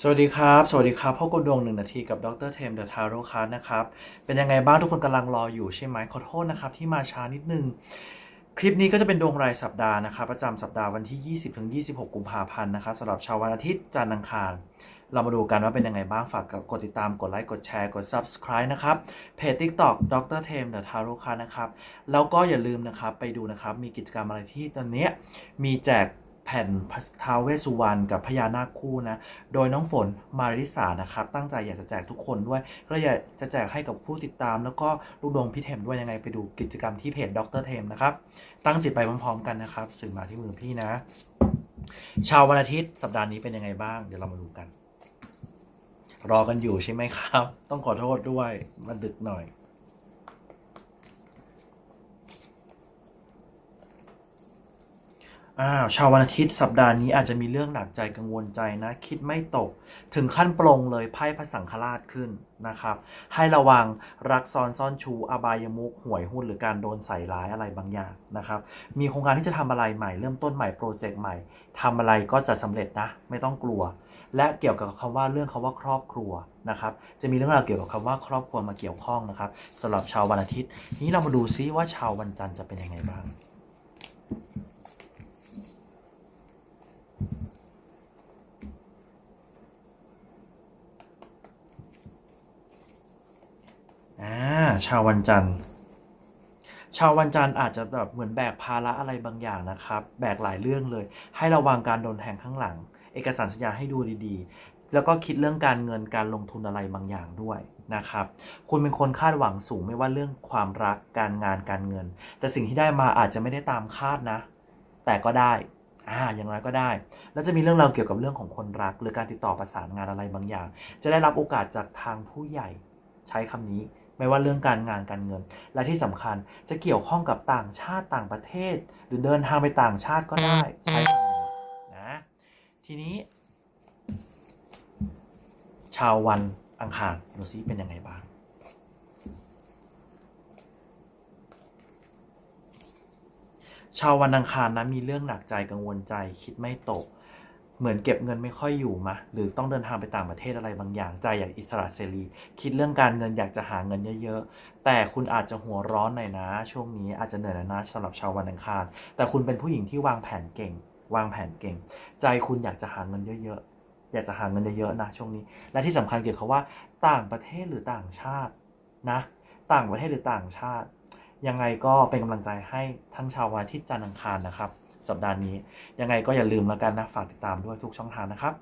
สวัสดีครับ สวัสดีครับพ่อกดดวงหนึ่งนาทีกับดรเทมเดอะทาโร่คาร์นะครับ เป็นยังไงบ้างทุกคนกำลังรออยู่ใช่ไหมขอโทษนะครับ ที่มาช้านิดนึง คลิปนี้ก็จะเป็นดวงรายสัปดาห์นะครับ ประจำสัปดาห์วันที่ 20ถึง26 กุมภาพันธ์นะครับสำหรับชาววันอาทิตย์จันทร์อังคาร เรามาดูกันว่าเป็นยังไงบ้างฝากกดติดตามกดไลค์กดแชร์กด subscribe นะครับเพจ TikTok ดรเทมเดอะทาโร่คาร์นะครับแล้วก็อย่าลืมนะครับไปดูนะครับมีกิจกรรมอะไรที่ตอนนี้มีแจก แผ่นท้าวเวสุวรรณกับพญานาคคู่นะ โดยน้องฝนมาริสานะครับ ตั้งใจอยากจะแจกทุกคนด้วย ก็อยากจะแจกให้กับผู้ติดตาม แล้วก็ลูกดวงพี่เทมด้วยยังไงไปดูกิจกรรมที่เพจดรเทมนะครับ ตั้งจิตไปพร้อมๆกันนะครับสื่อมาที่มือพี่นะ ชาววันอาทิตย์สัปดาห์นี้เป็นยังไงบ้าง เดี๋ยวเรามาดูกัน รอกันอยู่ใช่ไหมครับ ต้องขอโทษด้วยมันดึกหน่อย อ้าวชาววันอาทิตย์สัปดาห์นี้อาจจะมีเรื่องหนักใจกังวลใจนะ คิดไม่ตก ถึงขั้นปลงเลยไพ่พระสังฆราชขึ้นนะครับ ให้ระวังรักซ้อนซ่อนชูอบายมุกหวยหุ้นหรือการโดนใส่ร้ายอะไรบางอย่างนะครับ มีโครงการที่จะทำอะไรใหม่เริ่มต้นใหม่โปรเจกต์ใหม่ทำอะไรก็จะสำเร็จนะ ไม่ต้องกลัว และเกี่ยวกับคำว่าเรื่องคำว่าครอบครัวนะครับ จะมีเรื่องราวเกี่ยวกับคำว่าครอบครัวมาเกี่ยวข้องนะครับสำหรับชาววันอาทิตย์ นี้เรามาดูซิว่าชาววันจันทร์จะเป็นยังไงบ้าง อ่า ชาววันจันทร์ ชาววันจันทร์อาจจะแบบเหมือนแบกภาระอะไรบางอย่างนะครับ แบกหลายเรื่องเลย ให้ระวังการโดนแทงข้างหลัง เอกสารสัญญาให้ดูดีๆ แล้วก็คิดเรื่องการเงินการลงทุนอะไรบางอย่างด้วยนะครับ คุณเป็นคนคาดหวังสูงไม่ว่าเรื่องความรักการงานการเงิน แต่สิ่งที่ได้มาอาจจะไม่ได้ตามคาดนะ แต่ก็ได้อ่าอย่างไรก็ได้ แล้วจะมีเรื่องราวเกี่ยวกับเรื่องของคนรัก หรือการติดต่อประสานงานอะไรบางอย่าง จะได้รับโอกาสจากทางผู้ใหญ่ใช้คำนี้ ไม่ว่าเรื่องการงานการเงิน และที่สำคัญจะเกี่ยวข้องกับต่างชาติต่างประเทศ หรือเดินทางไปต่างชาติก็ได้ใช้คำนี้นะทีนี้ ชาววันอังคารดูซิเป็นยังไงบ้างชาววันอังคารนะมีเรื่องหนักใจกังวลใจคิดไม่ตก เหมือนเก็บเงินไม่ค่อยอยู่มะหรือต้องเดินทางไปต่างประเทศอะไรบางอย่างใจอยากอิสระเสรี คิดเรื่องการเงินอยากจะหาเงินเยอะๆ แต่คุณอาจจะหัวร้อนหน่อยนะ ช่วงนี้อาจจะเหนื่อยนะสำหรับชาววันอังคารแต่คุณเป็นผู้หญิงที่วางแผนเก่ง วางแผนเก่ง ใจคุณอยากจะหาเงินเยอะๆ อยากจะหาเงินเยอะๆนะช่วงนี้ และที่สำคัญเกี่ยวกับว่า ต่างประเทศหรือต่างชาตินะ ต่างประเทศหรือต่างชาติยังไงก็เป็นกำลังใจให้ทั้งชาววันทิตย์จันทร์อังคารนะครับ สัปดาห์นี้ ยังไงก็อย่าลืมแล้วกันนะฝากติดตามด้วยทุกช่องทางนะครับ